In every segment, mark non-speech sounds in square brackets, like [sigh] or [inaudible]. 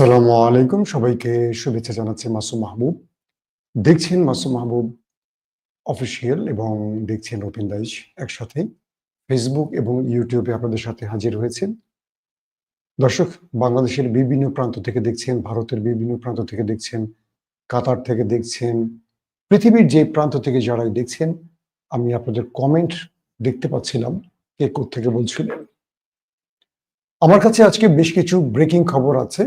আসসালামু আলাইকুম। সবাইকে শুভেচ্ছা জানাচ্ছি মাসুম মাহবুব। দেখছেন মাসুম মাহবুব অফিসিয়াল এবং দেখছেন ওপেন দাইশ একসাথে ফেসবুক এবং ইউটিউবে আপনাদের সাথে হাজির হয়েছেন। দর্শক, বাংলাদেশের বিভিন্ন প্রান্ত থেকে দেখছেন, ভারতের বিভিন্ন প্রান্ত থেকে দেখছেন, কাতার থেকে দেখছেন, পৃথিবীর যে প্রান্ত থেকে যারাই দেখছেন, আমি আপনাদের কমেন্ট দেখতে পাচ্ছিলাম কে থেকে বলছিলেন। আমার কাছে আজকে বেশ কিছু ব্রেকিং খবর আছে।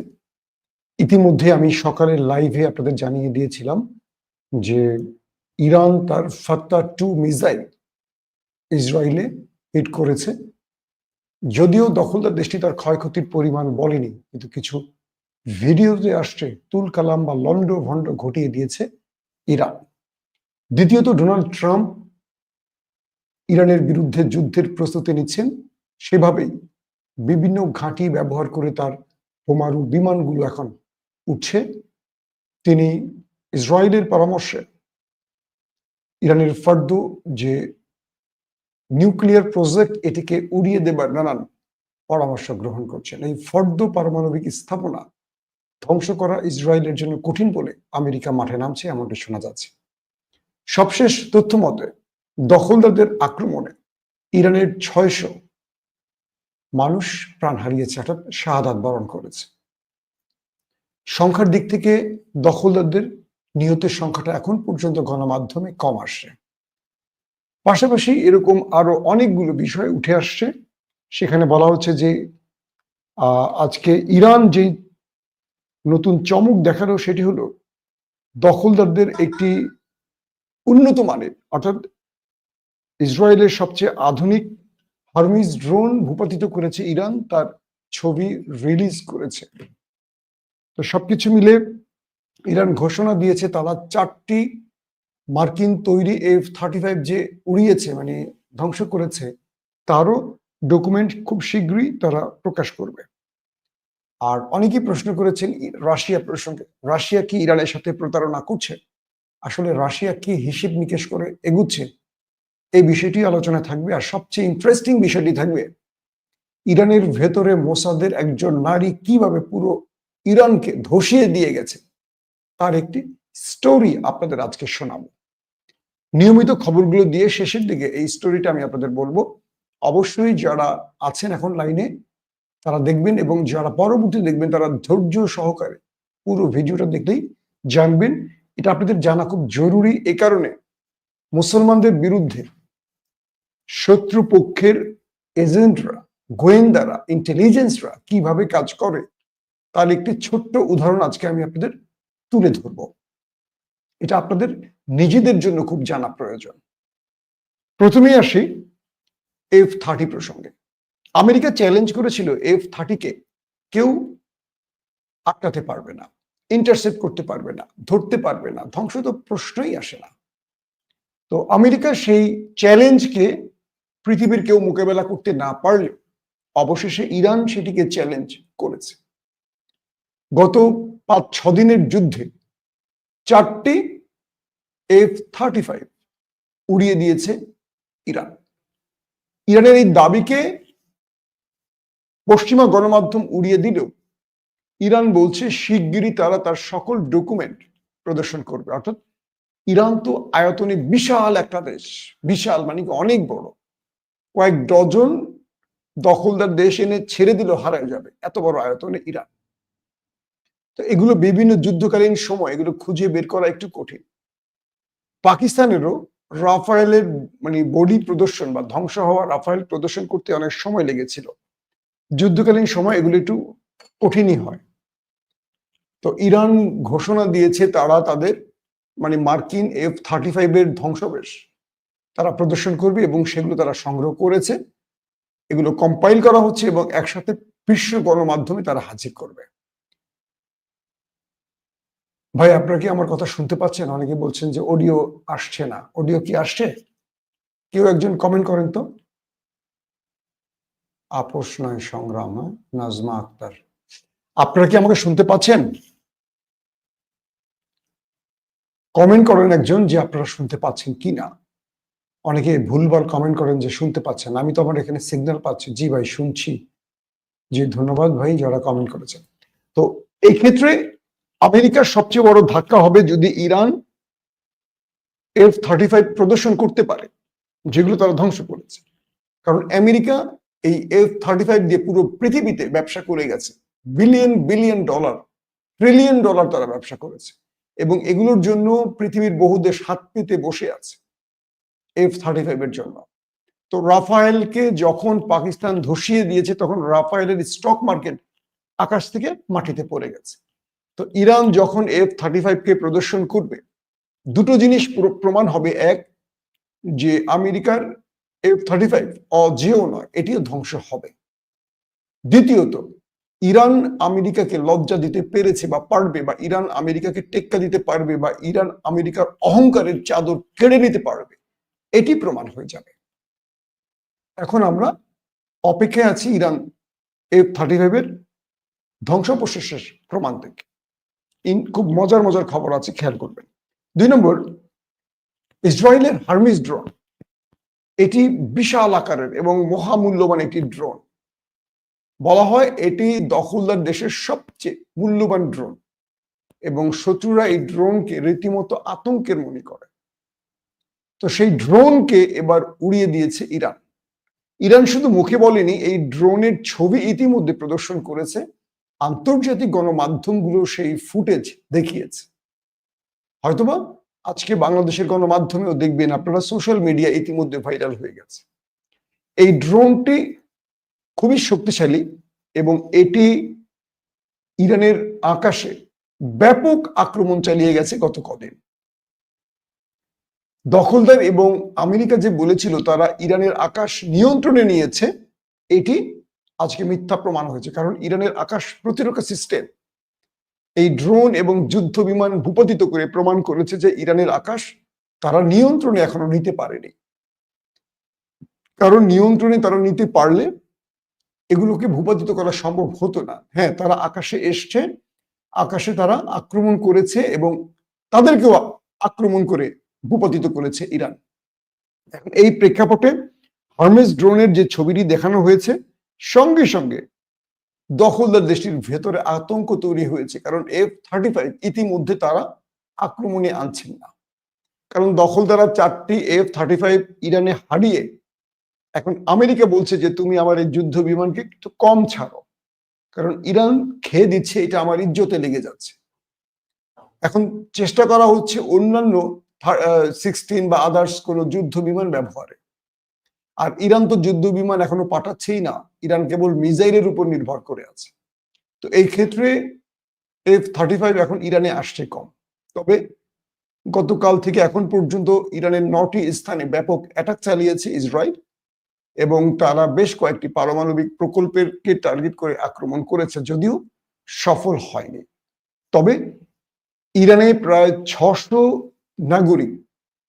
ইতিমধ্যে আমি সকালের লাইভে আপনাদের জানিয়ে দিয়েছিলাম যে ইরান তার ফাত্তা টু মিসাইল ইসরায়েলে হিট করেছে। যদিও দখলদার দেশটি তার ক্ষয়ক্ষতির পরিমাণ বলেনি, কিন্তু কিছু ভিডিওতে আসছে, তুল কালাম বা লন্ড ভন্ড ঘটিয়ে দিয়েছে ইরান। দ্বিতীয়ত, ডোনাল্ড ট্রাম্প ইরানের বিরুদ্ধে যুদ্ধের প্রস্তুতি নিচ্ছেন। সেভাবেই বিভিন্ন ঘাঁটি ব্যবহার করে তার বোমারু বিমানগুলো এখন উঠছে তিনি ইসরায়েলের পরামর্শে ইরানের ফার্দু যে নিউক্লিয়ার প্রজেক্ট এটিকে উড়িয়ে দেবার নানান পরামর্শ গ্রহণ করছেন। এই ফর্দ পারমাণবিক স্থাপনা ধ্বংস করা ইসরায়েলের জন্য কঠিন বলে আমেরিকা মাঠে নামছে এমনটি শোনা যাচ্ছে। সবশেষ তথ্য মতে, দখলদারদের আক্রমণে ইরানের ছয়শো মানুষ প্রাণ হারিয়েছে অর্থাৎ শাহাদাত বরণ করেছে। সংখ্যার দিক থেকে দখলদারদের নিহতের সংখ্যাটা এখন পর্যন্ত গণমাধ্যমে কম আসছে। পাশাপাশি এরকম আরও অনেকগুলো বিষয় উঠে আসছে। সেখানে বলা হচ্ছে যে আজকে ইরান যেই নতুন চমক দেখাল সেটি হলো দখলদারদের একটি উন্নত মানের, অর্থাৎ ইসরায়েলের সবচেয়ে আধুনিক হারমিজ ড্রোন ভূপাতিত করেছে ইরান, তার ছবি রিলিজ করেছে। তো সবকিছু মিলে ইরান ঘোষণা দিয়েছে তারা চারটি মার্কিন তৈরি এফ থার্টি ফাইভ যে উড়িয়েছে মানে ধ্বংস করেছে, তারও ডকুমেন্ট খুব শীঘ্রই তারা প্রকাশ করবে। আর অনেকেই প্রশ্ন করেছেন রাশিয়া প্রসঙ্গে, রাশিয়া কি ইরানের সাথে প্রতারণা করছে? আসলে রাশিয়া কি হিসেব নিকেশ করে এগুচ্ছে? এই বিষয়টি আলোচনা থাকবে, আর সবচেয়ে ইন্টারেস্টিং বিষয়টি থাকবে, ইরানের ভেতরে মোসাদের একজন নারী কীভাবে পুরো ইরানকে ধসিয়ে দিয়ে গেছে। তার একটি স্টোরি আপনাদের আজকে শোনাবো। নিয়মিত খবরগুলো দিয়ে শেষের দিকে এই স্টোরিটা আমি আপনাদের বলব। অবশ্যই যারা আছেন এখন লাইনে, তারা দেখবেন এবং যারা পরবর্তী দেখবেন, তারা ধৈর্য সহকারে পুরো ভিডিওটা দেখলেই জানবেন। এটা আপনাদের জানা খুব জরুরি এ কারণে মুসলমানদের বিরুদ্ধে শত্রুপক্ষের এজেন্টরা গোয়েন্দারা ইন্টেলিজেন্সরা কীভাবে কাজ করে তার একটি ছোট্ট উদাহরণ আজকে আমি আপনাদের তুলে ধরব। এটা আপনাদের নিজেদের জন্য খুব জানা প্রয়োজন। প্রথমেই আসি এফ থার্টি প্রসঙ্গে। আমেরিকা চ্যালেঞ্জ করেছিল এফ থার্টিকে কেউ আটকাতে পারবে না ইন্টারসেপ্ট করতে পারবে না, ধরতে পারবে না, ধ্বংস তো প্রশ্নই আসে না। তো আমেরিকা সেই চ্যালেঞ্জকে পৃথিবীর কেউ মোকাবেলা করতে না পারলে অবশেষে ইরান সেটিকে চ্যালেঞ্জ করেছে। গত পাঁচ, ছ দিনের যুদ্ধে চারটি এফ থার্টি ফাইভ উড়িয়ে দিয়েছে ইরান। ইরানের এই দাবিকে পশ্চিমা গণমাধ্যম উড়িয়ে দিলেও ইরান বলছে, শিগগিরই তারা তার সকল ডকুমেন্ট প্রদর্শন করবে। অর্থাৎ ইরান তো আয়তনে বিশাল একটা দেশ, বিশাল মানে অনেক বড়। কয়েক ডজন দখলদার দেশ এনে ছেড়ে দিল হারায় যাবে, এত বড় আয়তনে ইরান। তো এগুলো বিভিন্ন যুদ্ধকালীন সময় এগুলো খুঁজে বের করা একটু কঠিন। পাকিস্তানেরও রাফায়েলের মানে বডি প্রদর্শন বা ধ্বংস হওয়া রাফায়েল প্রদর্শন করতে অনেক সময় লেগেছিল। যুদ্ধকালীন সময় এগুলো একটু কঠিনই হয়। তো ইরান ঘোষণা দিয়েছে তারা তাদের মানে মার্কিন এফ থার্টি ফাইভের ধ্বংসবেশ তারা প্রদর্শন করবে এবং সেগুলো তারা সংগ্রহ করেছে। এগুলো কম্পাইল করা হচ্ছে এবং একসাথে বিশ্ব গণমাধ্যমে তারা হাজির করবে। ভাই, আপনারা কি আমার কথা শুনতে পাচ্ছেন? অনেকে বলছেন যে অডিও আসছে না। অডিও কি আসছে? কেউ একজন কমেন্ট করেন তো। আপোষ নয় সংগ্রাম হ্যাঁ? নাজমা আক্তার। আপনারা কি আমাকে শুনতে পাচ্ছেন? কমেন্ট করেন একজন যে আপনারা শুনতে পাচ্ছেন কি না অনেকে ভুলবার কমেন্ট করেন যে শুনতে পাচ্ছেন আমি তো আমার এখানে সিগন্যাল পাচ্ছি। জি ভাই, শুনছি। জি, ধন্যবাদ ভাই যারা কমেন্ট করেছেন। তো এই ক্ষেত্রে আমেরিকার সবচেয়ে বড় ধাক্কা হবে যদি ইরান এফ থার্টি ফাইভ প্রদর্শন করতে পারে, যেগুলো তারা ধ্বংস করেছে। কারণ আমেরিকা এই এফ থার্টি ফাইভ দিয়ে পুরো পৃথিবীতে ব্যবসা করে গেছে। Billion billion dollar, trillion dollar তারা ব্যবসা করেছে। এবং এগুলোর জন্য পৃথিবীর বহু দেশ হাত পেতে বসে আছে এফ থার্টি ফাইভ এর জন্য। তো রাফায়েলকে যখন পাকিস্তান ধসিয়ে দিয়েছে, তখন রাফায়েলের স্টক মার্কেট আকাশ থেকে মাটিতে পড়ে গেছে। তো ইরান যখন এফ থার্টি ফাইভ কে প্রদর্শন করবে, দুটো জিনিস প্রমাণ হবে। এক, যে আমেরিকার এফ থার্টি ফাইভ অজেও নয়, এটিও ধ্বংস হবে। দ্বিতীয়ত, ইরান আমেরিকাকে লজ্জা দিতে পেরেছে বা পারবে বা ইরান আমেরিকাকে টেক্কা দিতে পারবে বা ইরান আমেরিকার অহংকারের চাদর কেড়ে নিতে পারবে, এটি প্রমাণ হয়ে যাবে। এখন আমরা অপেক্ষায় আছি ইরান এফ থার্টি ফাইভের ধ্বংসপ্রশেষের প্রমাণ থেকে। খুব মজার মজার খবর আছে, খেয়াল করবেন। দুই নম্বর, ইসরায়েলের হার্মিস ড্রোন, এটি বিশাল আকারের এবং মহামূল্যবান একটি ড্রোন। বলা হয় এটি দখলদার দেশের সবচেয়ে মূল্যবান ড্রোন এবং শত্রুরা এই ড্রোনকে রীতিমতো আতঙ্কের মনে করে। তো সেই ড্রোনকে এবার উড়িয়ে দিয়েছে ইরান। ইরান শুধু মুখে বলেনি, এই ড্রোনের ছবি ইতিমধ্যে প্রদর্শন করেছে আন্তর্জাতিক গণমাধ্যমগুলো সেই ফুটেজ দেখিয়েছে। হয়তোবা আজকে বাংলাদেশের গণমাধ্যমেও দেখবেন আপনারা সোশ্যাল মিডিয়া ইতিমধ্যে ভাইরাল হয়ে গেছে। এই ড্রোনটি খুবই শক্তিশালী এবং এটি ইরানের আকাশে ব্যাপক আক্রমণ চালিয়ে গেছে গত কদিন। দখলদার এবং আমেরিকা যে বলেছিল তারা ইরানের আকাশ নিয়ন্ত্রণে নিয়েছে, এটি আজকে মিথ্যা প্রমাণ হয়েছে। কারণ ইরানের আকাশ প্রতিরক্ষা সিস্টেম এই ড্রোন এবং যুদ্ধ বিমান ভূপাতিত করে প্রমাণ করেছে যে ইরানের আকাশ তারা নিয়ন্ত্রণে এখনও নিতে পারেনি। কারণ নিয়ন্ত্রণে তারা নিতে পারলে এগুলোকে ভূপাতিত করা সম্ভব হতো না। হ্যাঁ তারা আকাশে এসছে, আকাশে তারা আক্রমণ করেছে এবং তাদেরকেও আক্রমণ করে ভূপাতিত করেছে ইরান। এখন এই প্রেক্ষাপটে হার্মেস ড্রোনের যে ছবিটি দেখানো হয়েছে সঙ্গে সঙ্গে দখলদার দেশটির ভেতরে আতঙ্ক তৈরি হয়েছে, কারণ এফ থার্টি ফাইভ ইতিমধ্যে তারা আক্রমণে আনছেন না। কারণ দখলদারা চারটি এফ থার্টি ফাইভ ইরানে হারিয়ে এখন আমেরিকা বলছে যে, তুমি আমার এই যুদ্ধ বিমানকে একটু কম ছাড়ো। কারণ ইরান খেয়ে দিচ্ছে, এটা আমার ইজ্জতে লেগে যাচ্ছে। এখন চেষ্টা করা হচ্ছে অন্যান্য সিক্সটিন বা আদার্স কোন যুদ্ধ বিমান ব্যবহারে। আর ইরান তো যুদ্ধ বিমান এখনও পাঠাচ্ছেই না। ইরান কেবল মিসাইলের উপর নির্ভর করে আছে। তো এই ক্ষেত্রে এফ থার্টি ফাইভ এখন ইরানে আসছে কম। তবে গতকাল থেকে এখন পর্যন্ত ইরানের নটি স্থানে ব্যাপক অ্যাটাক চালিয়েছে ইসরায়েল এবং তারা বেশ কয়েকটি পারমাণবিক প্রকল্পেরকে টার্গেট করে আক্রমণ করেছে, যদিও সফল হয়নি। তবে ইরানে প্রায় ছশো নাগরিক,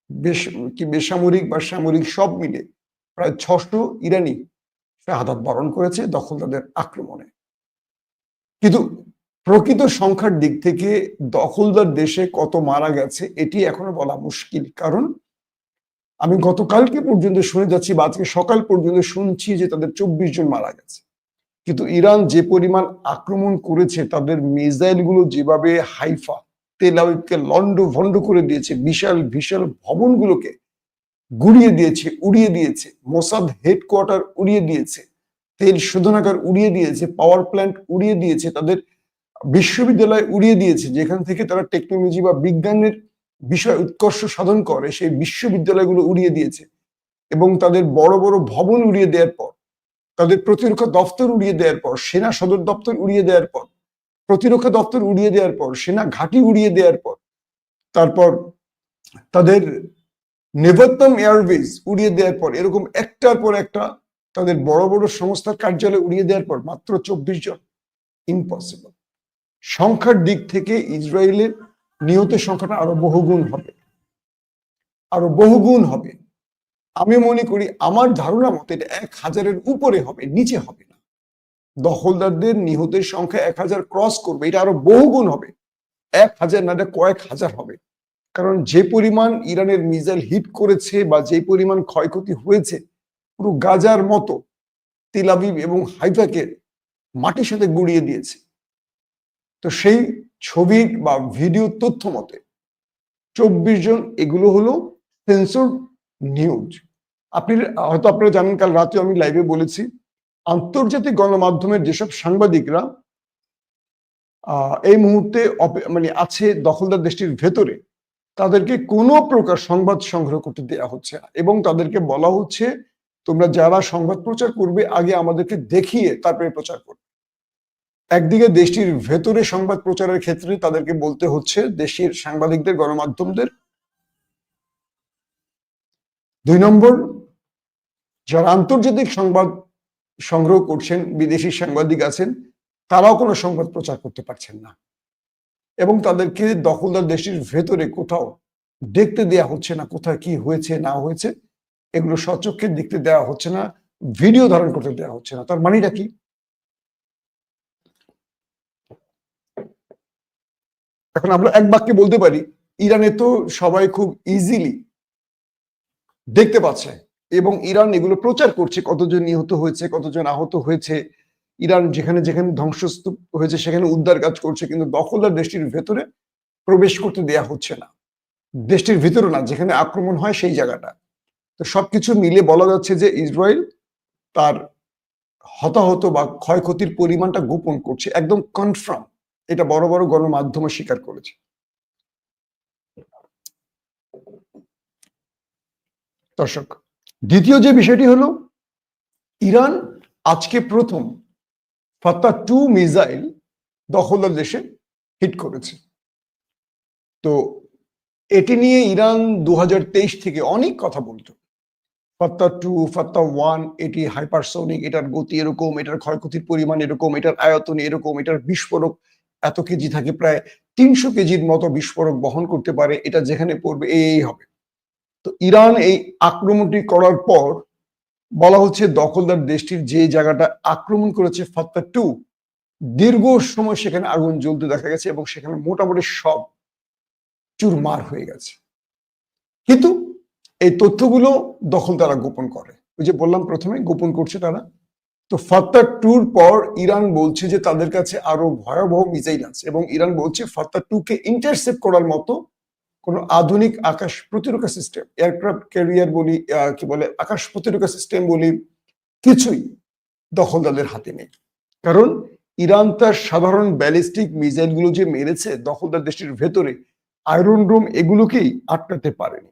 বেশ কি বেসামরিক বা সামরিক সব মিলে প্রায় ছশো ইরানি শাহাদাত বরণ করেছে দখলদারদের আক্রমণে। কিন্তু প্রকৃত সংখ্যার দিক থেকে দখলদার দেশে কত মারা গেছে, এটি এখনও বলা মুশকিল। কারণ আমি গতকালকে পর্যন্ত শুনে যাচ্ছি বা আজকে সকাল পর্যন্ত শুনছি যে তাদের চব্বিশ জন মারা গেছে। কিন্তু ইরান যে পরিমাণ আক্রমণ করেছে, তাদের মিসাইলগুলো যেভাবে হাইফা, তেল আবিবকে লন্ড ভন্ড করে দিয়েছে, বিশাল বিশাল ভবনগুলোকে গুড়িয়ে দিয়েছে, উড়িয়ে দিয়েছে। মোসাদ হেডকোয়ার্টার উড়িয়ে দিয়েছে, তেল শোধনাগার উড়িয়ে দিয়েছে পাওয়ার প্ল্যান্ট উড়িয়ে দিয়েছে, তাদের বিশ্ববিদ্যালয় উড়িয়ে দিয়েছে, যেখান থেকে তারা টেকনোলজি বা বিজ্ঞানের বিষয় উৎকর্ষ সাধন করে, সেই বিশ্ববিদ্যালয়গুলো উড়িয়ে দিয়েছে। এবং তাদের বড় বড় ভবন উড়িয়ে দেওয়ার পর, তাদের প্রতিরক্ষা দপ্তর উড়িয়ে দেওয়ার পর, সেনা সদর দপ্তর উড়িয়ে দেওয়ার পর, প্রতিরক্ষা দপ্তর উড়িয়ে দেওয়ার পর, সেনা ঘাঁটি উড়িয়ে দেওয়ার পর, তারপর তাদের নেভাত্তম এয়ারওয়েজ উড়িয়ে দেওয়ার পর, এরকম একটার পর একটা তাদের বড় বড় সংস্থার কার্যালয় উড়িয়ে দেওয়ার পর মাত্র চব্বিশ জন। ইম্পসিবল সংখ্যার দিক থেকে ইসরায়েলের নিহতের সংখ্যাটা আরও বহুগুণ হবে। আরও বহুগুণ হবে। আমি মনে করি আমার ধারণা মতে এটা এক হাজারের উপরে হবে, নিচে হবে না। দখলদারদের নিহতের সংখ্যা এক হাজার ক্রস করবে, এটা আরও বহুগুণ হবে। এক হাজার না কয়েক হাজার হবে। কারণ যে পরিমাণ ইরানের মিসাইল হিট করেছে বা যে পরিমাণ ক্ষয়ক্ষতি হয়েছে, পুরো গাজার মতো তেলাবিব এবং হাইফাকে মাটির সাথে গুড়িয়ে দিয়েছে। তো সেই ছবি বা ভিডিও তথ্য মতে চব্বিশ জন, এগুলো হলো সেন্সর নিউজ। আপনি হয়তো আপনারা জানেন, কাল রাতে আমি লাইভে বলেছি, আন্তর্জাতিক গণমাধ্যমের যেসব সাংবাদিকরা এই মুহূর্তে মানে আছে দখলদার দেশটির ভেতরে তাদেরকে কোনো প্রকার সংবাদ সংগ্রহ করতে দেওয়া হচ্ছে এবং তাদেরকে বলা হচ্ছে, তোমরা যারা সংবাদ প্রচার করবে, আগে আমাদেরকে দেখিয়ে তারপরে প্রচার করবে। একদিকে দেশটির ভেতরে সংবাদ প্রচারের ক্ষেত্রে তাদেরকে বলতে হচ্ছে, দেশের সাংবাদিকদের, গণমাধ্যমদের। দুই নম্বর, যারা আন্তর্জাতিক সংবাদ সংগ্রহ করছেন, বিদেশি সাংবাদিক আছেন, তারাও কোনো সংবাদ প্রচার করতে পারছেন না। এবং তাদেরকে দখলদার দেশের ভেতরে কোথাও দেখতে দেয়া হচ্ছে না, কোথায় কি হয়েছে, না হয়েছে, এগুলো সচক্ষে দেখতে দেওয়া হচ্ছে না, ভিডিও ধারণ করতে দেওয়া হচ্ছে না। তার মানেটা কি? এখন আমরা এক বাক্যে বলতে পারি, ইরানে তো সবাই খুব ইজিলি দেখতে পাচ্ছে এবং ইরান এগুলো প্রচার করছে, কতজন নিহত হয়েছে, কতজন আহত হয়েছে ইরান যেখানে যেখানে ধ্বংসস্তূপ হয়েছে, সেখানে উদ্ধার কাজ করছে, কিন্তু দখলদার দেশটির ভেতরে প্রবেশ করতে দেয়া হচ্ছে না। দেশটির ভিতরে না, যেখানে আক্রমণ হয় সেই জায়গাটা। তো সবকিছু মিলে বলা যাচ্ছে যে ইসরায়েল তার হতাহত বা ক্ষয়ক্ষতির পরিমাণটা গোপন করছে, একদম কনফার্ম এটা বড় বড় গণমাধ্যমে স্বীকার করেছে। দর্শক, দ্বিতীয় যে বিষয়টি হলো, ইরান আজকে প্রথম ফাত্তা টু মিসাইল দখলদার দেশে হিট করেছে। তো এটি নিয়ে ইরান দু হাজার তেইশ থেকে অনেক কথা বলতো। ফাত্তা টু ফাত্তা ওয়ান, এটি হাইপারসোনিক, এটার গতি এরকম, এটার ক্ষয়ক্ষতির পরিমাণ এরকম, এটার আয়তন এরকম, এটার বিস্ফোরক এত কেজি থাকে, প্রায় তিনশো কেজির মতো বিস্ফোরক বহন করতে পারে, এটা যেখানে পড়বে, এই এই হবে। তো ইরান এই আক্রমণটি করার পর বলা হচ্ছে দখলদার দেশটির যে জায়গাটা আক্রমণ করেছে ফাত্তা টু, দীর্ঘ সময় সেখানে আগুন জ্বলতে দেখা গেছে এবং সেখানে মোটামুটি সব চুরমার হয়ে গেছে। কিন্তু এই তথ্যগুলো দখল তারা গোপন করে। ওই যে বললাম প্রথমে গোপন করছে তারা। তো ফাত্তা টুর পর ইরান বলছে যে তাদের কাছে আরও ভয়াবহ মিসাইল আছে এবং ইরান বলছে ফাত্তা টু কে ইন্টারসেপ্ট করার মতো কোনো আধুনিক আকাশ প্রতিরক্ষা সিস্টেম এয়ারক্রাফট ক্যারিয়ার বলি কি বলে, আকাশ প্রতিরক্ষা সিস্টেম বলি, কিছুই দখলদারদের হাতে নেই। কারণ ইরান তার সাধারণ ব্যালিস্টিক মিসাইলগুলো যে মেরেছে দখলদার দেশটির ভেতরে আয়রন রুম এগুলোকেই আটকাতে পারেনি।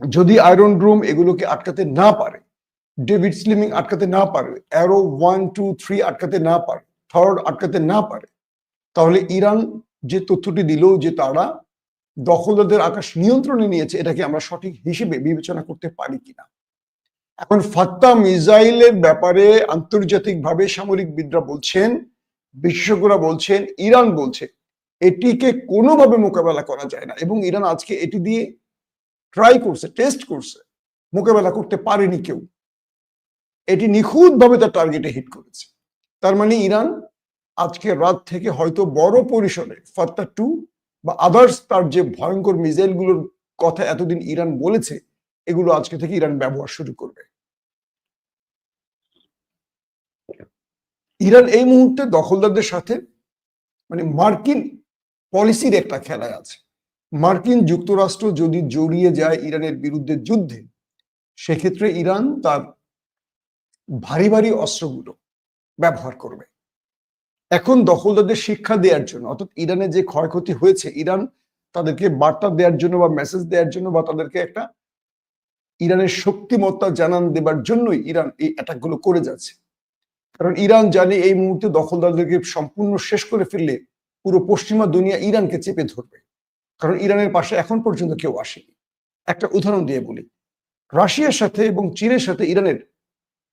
যদি আয়রন রুম এগুলোকে আটকাতে না পারে ডেভিড স্লিমিং আটকাতে না পারে অ্যারো ওয়ান টু থ্রি আটকাতে না পারে থার্ড আটকাতে না পারে, তাহলে ইরান যে তথ্যটি দিল যে তারা দখলদারদের আকাশ নিয়ন্ত্রণে নিয়েছে, এটাকে আমরা সঠিক হিসেবে বিবেচনা করতে পারি কিনা? এখন ফাত্তা মিসাইলের ব্যাপারে আন্তর্জাতিকভাবে সামরিকবিদরা বলছেন, বিশেষজ্ঞরা বলছেন, ইরান বলছে, এটিকে কোনোভাবে মোকাবেলা করা যায় না এবং ইরান আজকে এটি দিয়ে ট্রাই করছে টেস্ট করছে, মোকাবেলা করতে পারেনি কেউ। এটি নিখুঁতভাবে তার টার্গেটে হিট করেছে। তার মানে ইরান আজকে রাত থেকে হয়তো বড় পরিসরে ফাত্তা টু বা আদার্স তার যে ভয়ঙ্কর মিসাইলগুলোর কথা এতদিন ইরান বলেছে, এগুলো আজকে থেকে ইরান ব্যবহার শুরু করবে। ইরান এই মুহূর্তে দখলদারদের সাথে মানে মার্কিন পলিসির একটা খেলায় আছে। মার্কিন যুক্তরাষ্ট্র যদি জড়িয়ে যায় ইরানের বিরুদ্ধে যুদ্ধে, সেক্ষেত্রে ইরান তার ভারী ভারী অস্ত্রগুলো ব্যবহার করবে। এখন দখলদারদের শিক্ষা দেওয়ার জন্য, অর্থাৎ ইরানে যে ক্ষয়ক্ষতি হয়েছে, ইরান তাদেরকে বার্তা দেওয়ার জন্য বা মেসেজ দেওয়ার জন্য বা তাদেরকে একটা ইরানের শক্তিমত্তা জানান দেবার জন্যই ইরান এই অ্যাটাকগুলো করে যাচ্ছে। কারণ ইরান জানে এই মুহূর্তে দখলদারদেরকে সম্পূর্ণ শেষ করে ফেললে পুরো পশ্চিমা দুনিয়া ইরানকে চেপে ধরবে। কারণ ইরানের পাশে এখন পর্যন্ত কেউ আসেনি। একটা উদাহরণ দিয়ে বলি, রাশিয়ার সাথে এবং চীনের সাথে ইরানের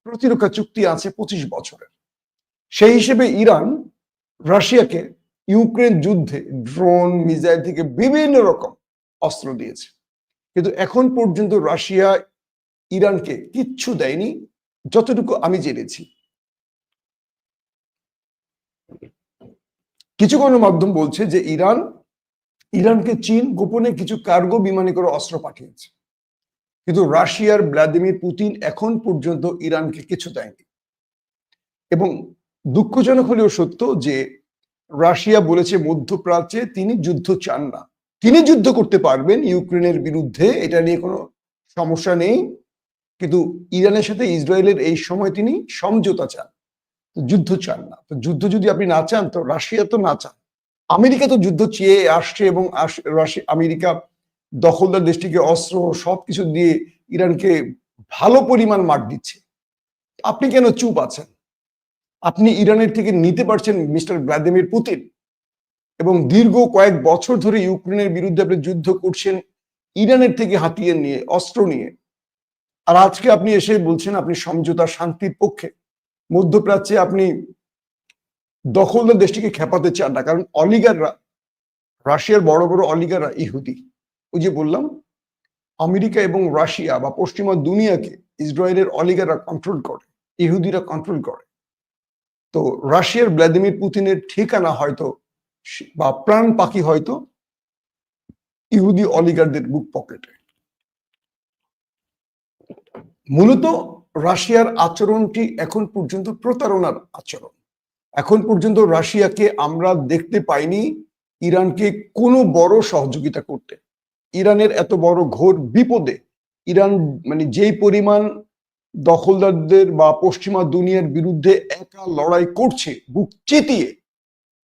প্রতিরক্ষা চুক্তি আছে পঁচিশ বছরের। সেই হিসেবে ইরান রাশিয়াকে ইউক্রেন যুদ্ধে ড্রোন, মিসাইল থেকে বিভিন্ন রকম অস্ত্র দিয়েছে। কিন্তু এখন পর্যন্ত রাশিয়া ইরানকে কিচ্ছু দেয়নি, যতটুকু আমি জেনেছি। কিছু গণমাধ্যম বলছে যে ইরান, ইরানকে চীন গোপনে কিছু কার্গো বিমানে করে অস্ত্র পাঠিয়েছে। কিন্তু রাশিয়ার ভ্লাদিমির পুতিন এখন পর্যন্ত ইরানকে কিছু দেয়নি। এবং দুঃখজনক হলেও সত্য যে রাশিয়া বলেছে মধ্যপ্রাচ্যে তিনি যুদ্ধ চান না। তিনি যুদ্ধ করতে পারবেন ইউক্রেনের বিরুদ্ধে, এটা নিয়ে কোনো সমস্যা নেই। কিন্তু ইরানের সাথে ইসরায়েলের এই সময় তিনি সমঝোতা চান যুদ্ধ চান না। তো যুদ্ধ যদি আপনি না চান, তো রাশিয়া তো না চান। আমেরিকা তো যুদ্ধ চেয়ে আসছে এবং আমেরিকা দখলদার দেশটিকে অস্ত্র সবকিছু দিয়ে ইরানকে ভালো পরিমাণ মার দিচ্ছে। আপনি কেন চুপ আছেন? আপনি ইরানের থেকে নিতে পারছেন মিস্টার ভ্লাদিমির পুতিন। এবং দীর্ঘ কয়েক বছর ধরে ইউক্রেনের বিরুদ্ধে আপনি যুদ্ধ করছেন, ইরানের থেকে হাতিয়ে নিয়ে, অস্ত্র নিয়ে। আর আজকে আপনি এসে বলছেন আপনি সমঝোতা শান্তির পক্ষে। মধ্যপ্রাচ্যে আপনি দখলদার দেশটিকে খেপাতে চান না, কারণ অলিগাররা, রাশিয়ার বড় বড় অলিগাররা ইহুদি। ওই যে বললাম, আমেরিকা এবং রাশিয়া বা পশ্চিমা দুনিয়াকে ইসরায়েলের অলিগাররা কন্ট্রোল করে, ইহুদিরা কন্ট্রোল করে। তো রাশিয়ার ভ্লাদিমির পুতিনের ঠিকানা হয়তো বা প্রাণ পাখি হয়তো ইহুদি অলিগারদের বুক পকেটে। মূলত রাশিয়ার আচরণটি এখন পর্যন্ত প্রতারণার আচরণ। এখন পর্যন্ত রাশিয়াকে আমরা দেখতে পাইনি ইরানকে কোনো বড় সহযোগিতা করতে। ইরানের এত বড় ঘোর বিপদে ইরান মানে যেই পরিমাণ দখলদারদের বা পশ্চিমা দুনিয়ার বিরুদ্ধে একা লড়াই করছে, বুক চেতিয়ে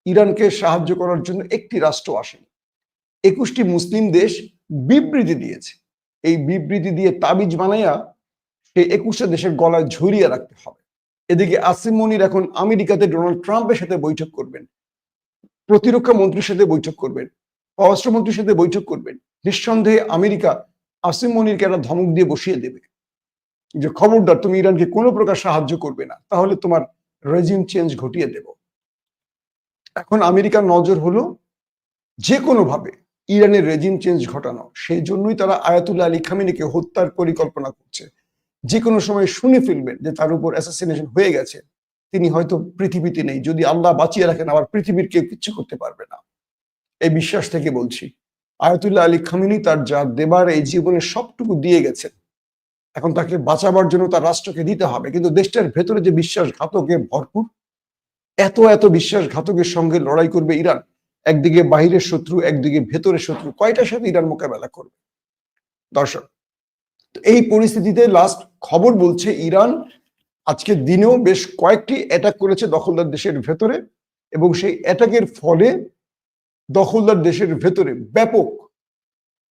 ইরানকে সাহায্য করার জন্য একটি রাষ্ট্র আসেনি। একুশটি মুসলিম দেশ বিবৃতি দিয়েছে। এই বিবৃতি দিয়ে তাবিজ বানাইয়া সেই একুশটা দেশের গলায় ঝরিয়ে রাখতে হবে। এদিকে আসিম মনির এখন আমেরিকাতে ডোনাল্ড ট্রাম্পের সাথে বৈঠক করবেন। প্রতিরক্ষা মন্ত্রীর সাথে বৈঠক করবেন। পররাষ্ট্রমন্ত্রীর সাথে বৈঠক করবেন। নিঃসন্দেহে আমেরিকা আসিম মনিরকে একটা ধমক দিয়ে বসিয়ে দেবে। যে খবরদার তুমি ইরানকে কোনো প্রকার সাহায্য করবে না, তাহলে তোমার রেজিম চেঞ্জ ঘটিয়ে দেব। এখন আমেরিকার নজর হলো যে কোনো ভাবে ইরানের রেজিম চেঞ্জ ঘটানো, সেই জন্যই তারা আয়াতুল্লাহ আলী খামিনিকে হত্যার পরিকল্পনা করছে। যে কোনো সময় শুনে ফেলবেন যে তার উপর অ্যাসাসিনেশন হয়ে গেছে, তিনি হয়তো পৃথিবীতে নেই, যদি আল্লাহ বাঁচিয়ে রাখেন আবার পৃথিবীর কেউ কিচ্ছু করতে পারবে না। এই বিশ্বাস থেকে বলছি, আয়াতুল্লাহ আলী খামিনি তার যা দেবার এই জীবনে সবটুকু দিয়ে গেছেন। এখন তাকে বাঁচাবার জন্য তার রাষ্ট্রকে দিতে হবে। কিন্তু দেশটার ভেতরে যে বিশ্বাসঘাতকে ভরপুর, এত এত বিশ্বাসঘাতকের সঙ্গে লড়াই করবে ইরান। একদিকে বাহিরের শত্রু, একদিকে ভেতরের শত্রু, কয়টার সাথে ইরান মোকাবেলা করবে? দর্শক এই পরিস্থিতিতে লাস্ট খবর বলছে ইরান, আজকের দিনেও বেশ কয়েকটি অ্যাটাক করেছে দখলদার দেশের ভেতরে এবং সেই অ্যাটাকের ফলে দখলদার দেশের ভেতরে ব্যাপক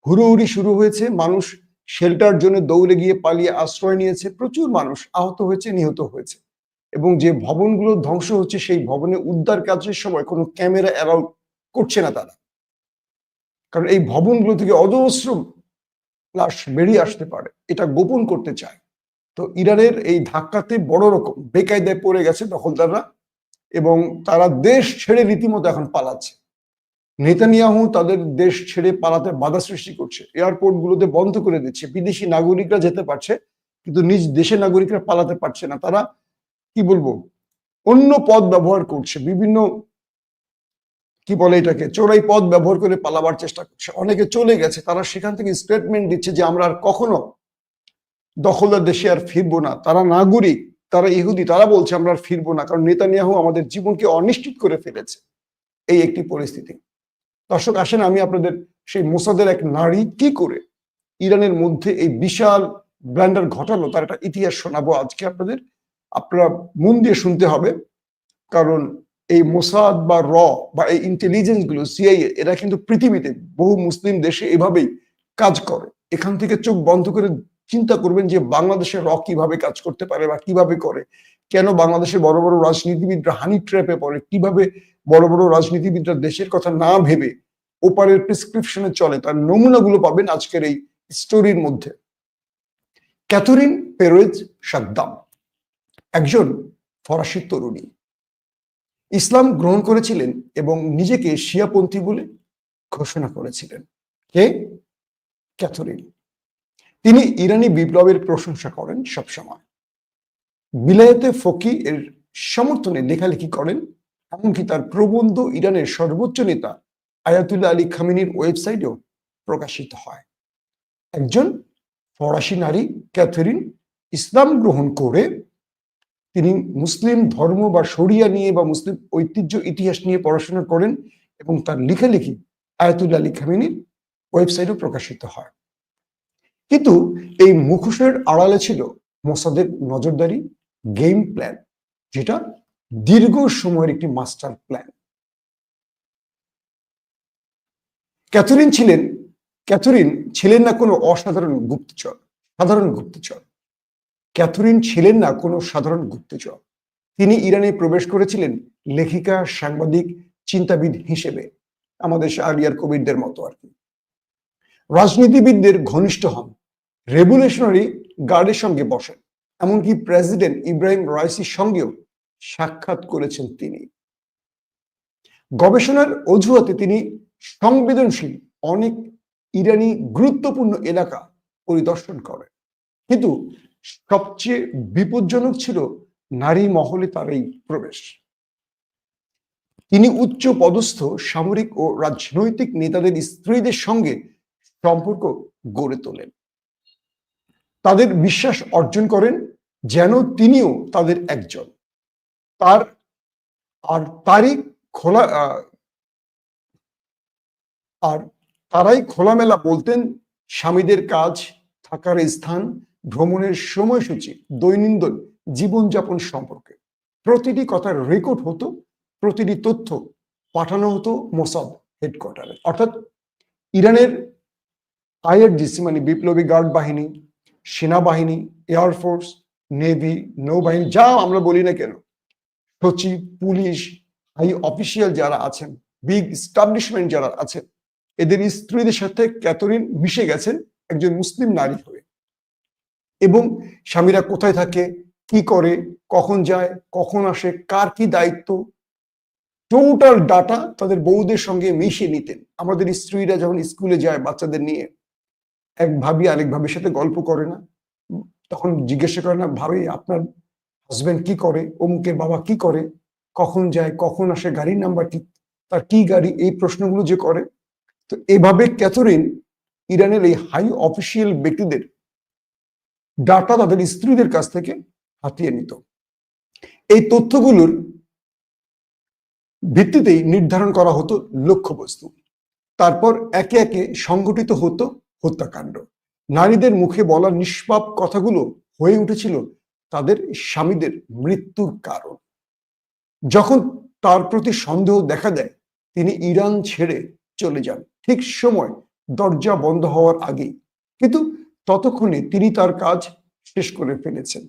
হুড়োহুড়ি শুরু হয়েছে। মানুষ শেল্টার জন্য দৌড়ে গিয়ে পালিয়ে আশ্রয় নিয়েছে, প্রচুর মানুষ আহত হয়েছে, নিহত হয়েছে। এবং যে ভবনগুলো ধ্বংস হচ্ছে, সেই ভবনে উদ্ধার কাজের সময় কোনো ক্যামেরা অ্যালাউ করছে না তারা। কারণ এই ভবনগুলো থেকে অজস্র লাশ বেরিয়ে আসতে পারে, এটা গোপন করতে চায়। তো ইরানের এই ধাক্কাতে বড় রকম বেকায়দায় পড়ে গেছে দখলদাররা এবং তারা দেশ ছেড়ে রীতিমতো এখন পালাচ্ছে। নেতানিয়াহু তাদের দেশ ছেড়ে পালাতে বাধা সৃষ্টি করছে। এয়ারপোর্ট গুলোতে বন্ধ করে দিচ্ছে। বিদেশি নাগরিকরা যেতে পারছে, কিন্তু নিজ দেশের নাগরিকরা পালাতে পারছে না। তারা কি বলব? অন্য পথ ব্যবহার করছে। বিভিন্ন, কি বলে এটাকে? চোরাই পথ ব্যবহার করে পালাবার চেষ্টা করছে। অনেকে চলে গেছে। তারা সেখান থেকে স্টেটমেন্ট দিচ্ছে যে আমরা আর কখনো দখলদার দেশে আর ফিরবো না। তারা নাগরিক, তারা ইহুদি, তারা বলছে আমরা আর ফিরবো না। কারণ নেতানিয়াহু আমাদের জীবনকে অনিশ্চিত করে ফেলেছে। এই একটি পরিস্থিতি। দর্শক, আসেন আমি আপনাদের সেই মোসাদের এক নারী কি করে ইরানের মধ্যে এই বিশাল ব্ল্যান্ডার ঘটালো, তার একটা ইতিহাস শোনাবো আজকে আপনাদের। আপনারা মন দিয়ে শুনতে হবে, কারণ এই মোসাদ বা র বা এই ইন্টেলিজেন্সগুলো সিআইএ এরা কিন্তু পৃথিবীতে বহু মুসলিম দেশে এভাবেই কাজ করে। এখান থেকে চোখ বন্ধ করে চিন্তা করবেন যে বাংলাদেশের র কীভাবে কাজ করতে পারে বা কীভাবে করে? কেন বাংলাদেশের বড় বড় রাজনীতিবিদরা হানি ট্র্যাপে পড়ে? কীভাবে বড় বড় রাজনীতিবিদরা দেশের কথা না ভেবে ওপারের প্রেসক্রিপশনে চলে, তার নমুনাগুলো পাবেন আজকের এই স্টোরির মধ্যে। ক্যাথরিন পেরোয়েজ সাদ্দাম, একজন ফরাসি তরুণী। ইসলাম গ্রহণ করেছিলেন এবং নিজেকে শিয়াপন্থী বলে ঘোষণা করেছিলেন। কে? ক্যাথরিন। তিনি ইরানি বিপ্লবের প্রশংসা করেন সবসময়। বিলায়তে ফকি এর সমর্থনে লেখালেখি করেন এমনকি তার প্রবন্ধ ইরানের সর্বোচ্চ নেতা আয়াতুল্লাহ আলী খামিনীর ওয়েবসাইটেও প্রকাশিত হয়। একজন ফরাসি নারী, ক্যাথরিন, ইসলাম গ্রহণ করে তিনি মুসলিম ধর্ম বা শরিয়া নিয়ে বা মুসলিম ঐতিহ্য, ইতিহাস নিয়ে পড়াশোনা করেন এবং তার লেখালেখি আয়াতুল্লাহ আলী খামিনীর ওয়েবসাইটে প্রকাশিত হয়। কিন্তু এই মুখোশের আড়ালে ছিল মোসাদের নজরদারি, গেম প্ল্যান, যেটা দীর্ঘ সময়ের একটি মাস্টার প্ল্যান ক্যাথরিন ছিলেন ক্যাথরিন ছিলেন না কোনো অসাধারণ গুপ্তচর, সাধারণ গুপ্তচর। ক্যাথরিন ছিলেন না কোনো সাধারণ গুপ্তচর। তিনি ইরানে প্রবেশ করেছিলেন লেখিকা, সাংবাদিক, চিন্তাবিদ হিসেবে। আমাদের আলিয়ার কবিরদের মতো আর কি। রাজনীতিবিদদের ঘনিষ্ঠ হন। রেভুলেশনারি গার্ডের সঙ্গে বসেন। এমনকি প্রেসিডেন্ট ইব্রাহিম রাইসির সঙ্গেও সাক্ষাৎ করেছেন তিনি। গবেষণার অজুহাতে তিনি সংবেদনশীল অনেক ইরানি গুরুত্বপূর্ণ এলাকা পরিদর্শন করেন। কিন্তু সবচেয়ে বিপজ্জনক ছিল নারী মহলে তার এই প্রবেশ। তিনি উচ্চ পদস্থ সামরিক ও রাজনৈতিক নেতাদের স্ত্রীদের সঙ্গে সম্পর্ক গড়ে তোলেন। তাদের বিশ্বাস অর্জন করেন যেন তিনিও তাদের একজন। তার আর তারই খোলা আর তারাই খোলামেলা বলতেন স্বামীদের কাজ, থাকার স্থান, ভ্রমণের সময়সূচি, দৈনন্দিন জীবনযাপন সম্পর্কে। প্রতিটি কথার রেকর্ড হতো, প্রতিটি তথ্য পাঠানো হতো মোসাদ হেডকোয়ার্টারে। অর্থাৎ ইরানের আইআরজিসি মানে বিপ্লবী গার্ড বাহিনী, সেনাবাহিনী এয়ারফোর্স নেভি, নৌবাহিনী, যা আমরা বলি না কেন সচিব পুলিশ হাই অফিসিয়াল যারা আছেন বিগ স্টাবলিশমেন্ট যারা আছেন, এদের স্ত্রীদের সাথে ক্যাথরিন মিশে গেছেন একজন মুসলিম নারী হয়ে। এবং স্বামীরা কোথায় থাকে, কি করে, কখন যায়, কখন আসে, কার কি দায়িত্ব টোটাল ডাটা তাদের বউদের সঙ্গে মিশিয়ে নিতেন। আমাদের স্ত্রীরা যখন স্কুলে যায় বাচ্চাদের নিয়ে, এক ভাবি আরেক ভাবির সাথে গল্প করে না, তখন জিজ্ঞাসা করে না, ভাবি, আপনার হাজবেন্ড কি করে, অমুকের বাবা কি করে, কখন যায়, কখন আসে, গাড়ির নাম্বার কি, তার কি গাড়ি, এই প্রশ্নগুলো যে করে। তো এভাবে ক্যাথরিন ইরানের এই হাই অফিসিয়াল ব্যক্তিদের ডাটা তাদের স্ত্রীদের কাছ থেকে হাতিয়ে নিত। এই তথ্যগুলোর ভিত্তিতেই নির্ধারণ করা হতো লক্ষ্যবস্তু। তারপর একে একে সংগঠিত হতো হত্যাকাণ্ড। নারীদের মুখে বলা নিষ্পাপ কথাগুলো হয়ে উঠেছিল তাদের স্বামীদের মৃত্যুর কারণ। যখন তার প্রতি সন্দেহ দেখা দেয়, তিনি ইরান ছেড়ে চলে যান। ঠিক সময় দরজা বন্ধ হওয়ার আগেই। কিন্তু ততক্ষণে তিনি তার কাজ শেষ করে ফেলেছেন।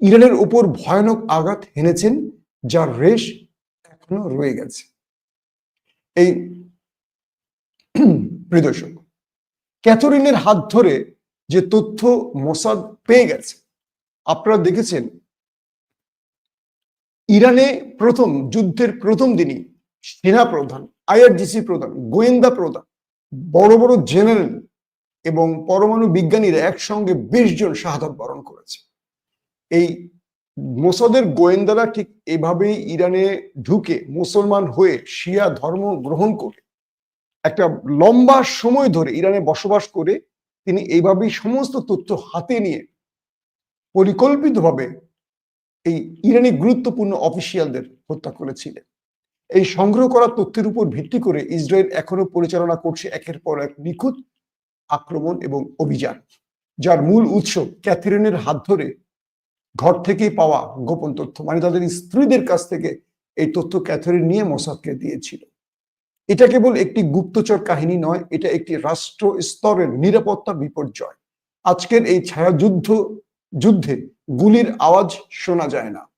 ইরানের উপর ভয়ানক আঘাত হেনেছেন, যার রেশ এখনও রয়ে গেছে। এই [clears throat] প্রিয় দর্শক ক্যাথরিনের হাত ধরে যে তথ্য মোসাদ পেয়ে গেছে আপনারা দেখেছেন? ইরানে প্রথম, যুদ্ধের প্রথম দিনই সেনা প্রধান আইআরজিসি প্রধান, গোয়েন্দা প্রধান, বড় বড় জেনারেল এবং পরমাণু বিজ্ঞানীরা একসঙ্গে বিশ জন শাহাদত বরণ করেছে। এই মোসাদের গোয়েন্দারা ঠিক এভাবেই ইরানে ঢুকে মুসলমান হয়ে শিয়া ধর্ম গ্রহণ করে একটা লম্বা সময় ধরে ইরানে বসবাস করে, তিনি এইভাবেই সমস্ত তথ্য হাতে নিয়ে পরিকল্পিতভাবে এই ইরানি গুরুত্বপূর্ণ অফিসিয়ালদের হত্যা করেছিলেন। এই সংগ্রহ করা তথ্যের উপর ভিত্তি করে ইসরায়েল এখনও পরিচালনা করছে একের পর এক নিখুঁত আক্রমণ এবং অভিযান, যার মূল উৎস ক্যাথরিনের হাত ধরে ঘর থেকেই পাওয়া গোপন তথ্য মানে তাদের স্ত্রীদের কাছ থেকে এই তথ্য ক্যাথরিন নিয়ে মোসাদকে দিয়েছিল। এটা কেবল একটি গুপ্তচর কাহিনী নয়, এটা একটি রাষ্ট্র স্তরের নিরাপত্তা বিপর্যয়। আজকের এই ছায়াযুদ্ধ যুদ্ধে গুলির আওয়াজ শোনা যায় না।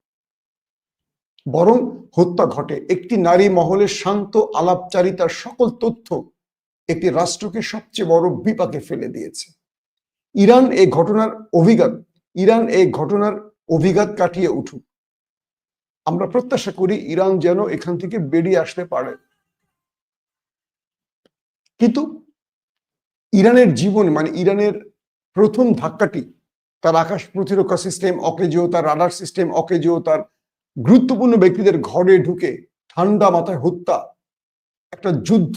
বরং হত্যা ঘটে। একটি নারী মহলের শান্ত আলাপচারিতার সকল তথ্য একটি রাষ্ট্রকে সবচেয়ে বড় বিপাকে ফেলে দিয়েছে। ইরান এই ঘটনার অভিঘাত, ইরান এই ঘটনার অভিঘাত কাটিয়ে উঠুক। আমরা প্রত্যাশা করি ইরান যেন এখান থেকে বেরিয়ে আসতে পারে। কিন্তু ইরানের জীবন মানে ইরানের প্রথম ধাক্কাটি তার আকাশ প্রতিরক্ষা সিস্টেম অকেজেও তার রাডার সিস্টেম অকেজেও তার গুরুত্বপূর্ণ ব্যক্তিদের ঘরে ঢুকে ঠান্ডা মাথায় হত্যা। একটা যুদ্ধ,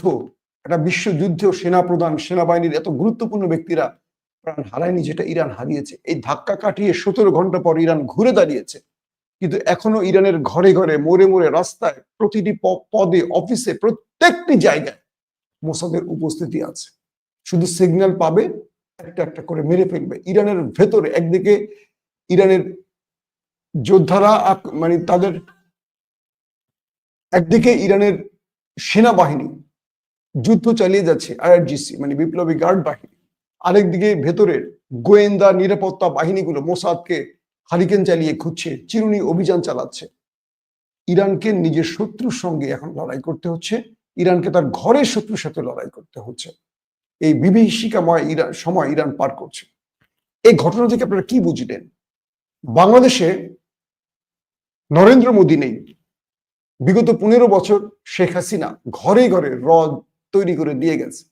একটা বিশ্বযুদ্ধেও সেনা প্রধান সেনাবাহিনীর এত গুরুত্বপূর্ণ ব্যক্তিরা প্রাণ হারায়নি যেটা ইরান হারিয়েছে। এই ধাক্কা কাটিয়ে সতেরো ঘণ্টা পর ইরান ঘুরে দাঁড়িয়েছে। কিন্তু এখনও ইরানের ঘরে ঘরে, মোড়ে মোড়ে, রাস্তায় প্রতিটি পদে, অফিসে, প্রত্যেকটি জায়গায় মোসাদের উপস্থিতি আছে। শুধু সিগন্যাল পাবে একটা একটা করে মেরে ফেলবে। ইরানের ভেতরে, একদিকে ইরানের যোদ্ধারা মানে তাদের একদিকে ইরানের সেনাবাহিনী যুদ্ধ চালিয়ে যাচ্ছে, আইআরজিসি মানে বিপ্লবী গার্ড বাহিনী। আরেকদিকে ভেতরের গোয়েন্দা নিরাপত্তা বাহিনীগুলো মোসাদকে হারিকেন চালিয়ে খুঁজছে, চিরুনি অভিযান চালাচ্ছে। ইরানকে নিজের শত্রুর সঙ্গে এখন লড়াই করতে হচ্ছে, ইরানকে তার ঘরের শত্রুর সাথে লড়াই করতে হচ্ছে। এই বিভীষিকাময় ইরান, সময় ইরান পার করছে। এই ঘটনা থেকে আপনারা কি বুঝলেন? বাংলাদেশে নরেন্দ্র মোদী নেই। বিগত পনেরো বছর শেখ হাসিনা ঘরে ঘরে হ্রদ তৈরি করে দিয়ে গেছে।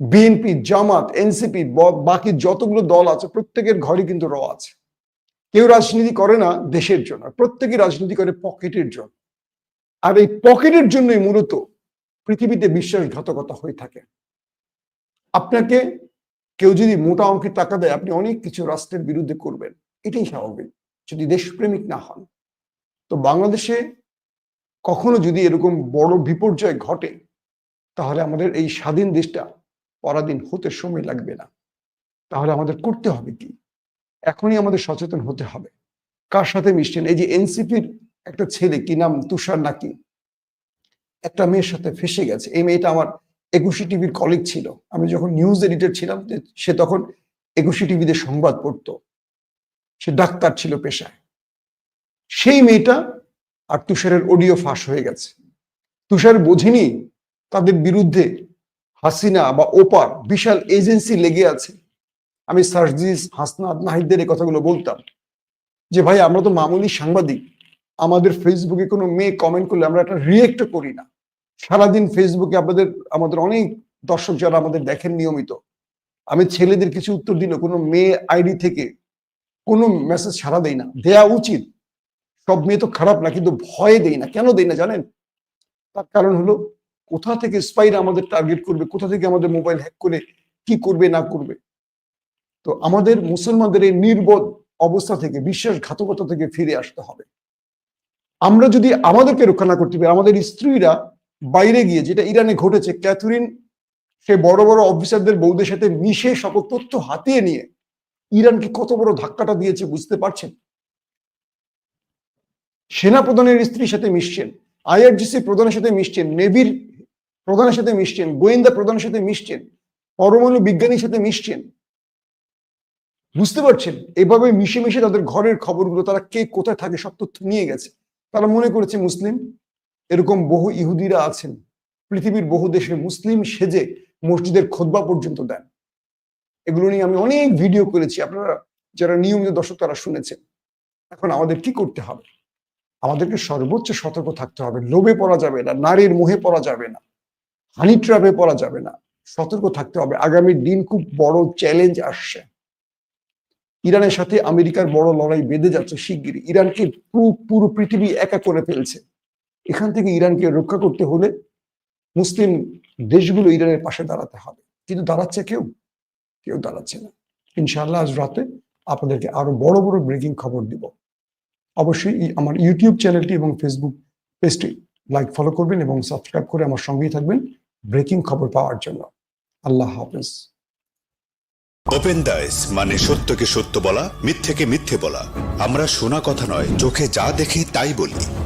বিএনপি, জামাত, এনসিপি বাকি যতগুলো দল আছে, প্রত্যেকের ঘরে কিন্তু র আছে। কেউ রাজনীতি করে না দেশের জন্য প্রত্যেকে রাজনীতি করে পকেটের জন্য। আর এই পকেটের জন্যই মূলত পৃথিবীতে বিশ্বাসঘাতকতা হয়ে থাকে। আপনাকে কেউ যদি মোটা অঙ্কের টাকা দেয়, আপনি অনেক কিছু রাষ্ট্রের বিরুদ্ধে করবেন। এটাই স্বাভাবিক, যদি দেশপ্রেমিক না হন। তো বাংলাদেশে কখনো যদি এরকম বড় বিপর্যয় ঘটে, তাহলে আমাদের এই স্বাধীন দেশটা পরাধীন হতে সময় লাগবে না। তাহলে আমাদের করতে হবে কি? এখনই আমাদের সচেতন হতে হবে। কার সাথে মিশছেন? এই যে এনসিপির একটা ছেলে, কি নাম তুষার নাকি? একটা মেয়ের সাথে ফেসে গেছে। এই মেয়েটা আমার একুশে টিভির কলিগ ছিল। আমি যখন নিউজ এডিটর ছিলাম সে তখন একুশে টিভিতে সংবাদ পড়তো। সে ডাক্তার ছিল পেশায়। সেই মেয়েটা আর তুষারের অডিও ফাঁস হয়ে গেছে। তুষার বোঝেনি তাদের বিরুদ্ধে হাসিনা বা ওপার বিশাল এজেন্সি লেগে আছে। আমি সার্জিস হাসনাত নাহিদদের এই কথাগুলো বলতাম যে, ভাই, আমরা তো মামুলি সাংবাদিক। আমাদের ফেসবুকে কোনো মেয়ে কমেন্ট করলে আমরা একটা রিয়েক্ট করি না। সারাদিন ফেসবুকে আপনাদের, আমাদের অনেক দর্শক যারা আমাদের দেখেন নিয়মিত, আমি ছেলেদের কিছু উত্তর দিল কোনো মেয়ে আইডি থেকে কোনো মেসেজ সারা দেই না, দেয়া উচিত। সব মেয়ে তো খারাপ না, কিন্তু ভয় দেই না। কেন দেই না জানেন? তার কারণ হলো, কোথা থেকে স্পাইরা আমাদের টার্গেট করবে, কোথা থেকে আমাদের মোবাইল হ্যাক করে, কি করবে, না করবে? তো আমাদের মুসলমানদের এই নির্বোধ অবস্থা থেকে, বিশ্বাসঘাতকতা থেকে ফিরে আসতে হবে। আমরা যদি আমাদেরকে রক্ষা না করতে পারি, আমাদের স্ত্রীরা বাইরে গিয়ে যেটা ইরানে ঘটেছে, ক্যাথরিন, সে বড় বড় অফিসারদের বৌদের সাথে মিশে সকল তথ্য হাতিয়ে নিয়ে ইরানকে কত বড় ধাক্কাটা দিয়েছে বুঝতে পারছেন? সেনা প্রধানের স্ত্রীর সাথে মিশছেন, আইআরজিসি প্রধানের সাথে মিশছেন, নেভির প্রধানের সাথে মিশছেন, গোয়েন্দা প্রধানের সাথে মিশছেন, পরমাণু বিজ্ঞানীর সাথে মিশছেন। বুঝতে পারছেন? এভাবে মিশে মিশে তাদের ঘরের খবরগুলো, তারা কে কোথায় থাকে সব তথ্য নিয়ে গেছে। তারা মনে করেছে মুসলিম। এরকম বহু ইহুদিরা আছেন, পৃথিবীর বহু দেশে মুসলিম সেজে মসজিদের খোদবা পর্যন্ত দেন। এগুলো নিয়ে আমি অনেক ভিডিও করেছি, আপনারা যারা নিয়মিত দর্শক তারা শুনেছেন। এখন আমাদের কি করতে হবে? আমাদেরকে সর্বোচ্চ সতর্ক থাকতে হবে। লোভে পড়া যাবে না, নারীর মোহে পড়া যাবে না হানি ট্র্যাপে পড়া যাবে না। সতর্ক থাকতে হবে। আগামী দিন খুব বড় চ্যালেঞ্জ আসছে। ইরানের সাথে আমেরিকার বড় লড়াই বেঁধে যাচ্ছে শিগগিরই। ইরানকে পুরো পৃথিবী একা করে ফেলছে। এখান থেকে ইরানকে রক্ষা করতে হলে মুসলিম দেশগুলো ইরানের পাশে দাঁড়াতে হবে। কিন্তু দাঁড়াচ্ছে কেউ? কেউ দাঁড়াচ্ছে না। ইনশাআল্লাহ আজ রাতে আপনাদেরকে আরও বড় বড় ব্রেকিং খবর দিব। অবশ্যই আমার ইউটিউব চ্যানেলটি এবং ফেসবুক পেজটি লাইক ফলো করবেন এবং সাবস্ক্রাইব করে আমার সঙ্গেই থাকবেন ব্রেকিং খবর পাওয়ার জন্য। আল্লাহ হাফেজ। ওপেন দাইস মানে সত্যকে সত্য বলা, মিথ্যেকে মিথ্যে বলা। আমরা শোনা কথা নয়, চোখে যা দেখি তাই বলি।